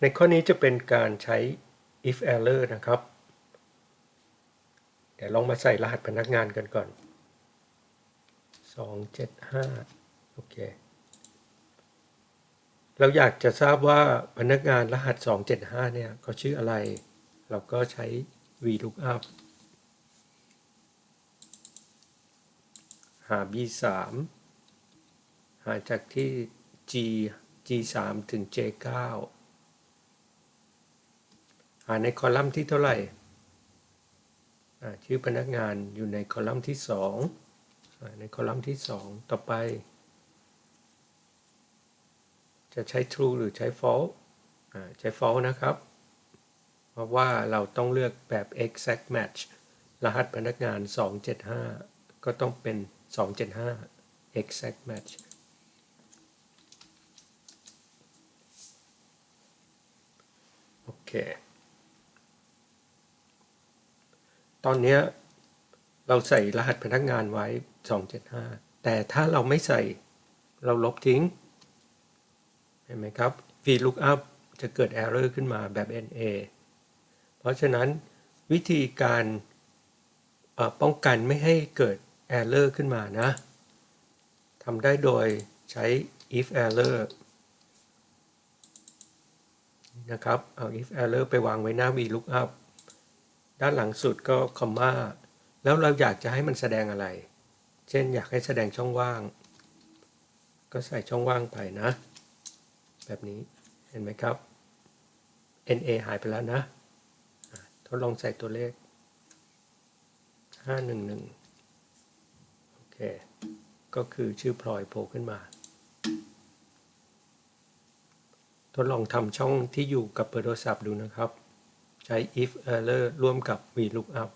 ในข้อนี้จะเป็นการใช้ if error นะครับ เดี๋ยวลองมาใส่รหัสพนักงานกันก่อน 275 โอเค เราอยากจะทราบว่าพนักงานรหัส 275 เนี่ยเขาชื่ออะไร เราก็ใช้ VLOOKUP หา B3 หาจากที่ G G3 ถึง J9 หาในคอลัมน์ที่เท่าไหร่ชื่อพนักงานอยู่ในคอลัมน์ที่2อ่าในคอลัมน์ที่ 2 ต่อไป จะใช้ true หรือใช้ false ใช้ false นะครับ เพราะว่าเราต้องเลือกแบบ exact match รหัสพนักงาน 275 ก็ต้องเป็น 275 exact match โอเค ตอนนี้เราใส่รหัสพนักงานไว้ 275 แต่ถ้าเราไม่ใส่เราลบทิ้ง เห็นไหมครับ VLOOKUP จะเกิด error ขึ้นมาแบบ NA เพราะฉะนั้นวิธีการป้องกันไม่ให้เกิด error ขึ้นมานะทำได้โดยใช้ if error นะครับ เอา if error ไปวางไว้หน้า VLOOKUP ด้านหลังสุดก็ comma แล้วเราอยากจะให้มันแสดงอะไร เช่นอยากให้แสดงช่องว่าง ก็ใส่ช่องว่างไปนะ แบบนี้เห็นไหมครับ NA หายไปแล้วนะอะทดลองใส่ตัวเลข 511 โอเค ก็คือชื่อพลอยโผล่ขึ้นมา ทดลองทำช่องที่อยู่กับเบอร์โทรศัพท์ดูนะครับ ใช้ if error ร่วมกับ VLOOKUP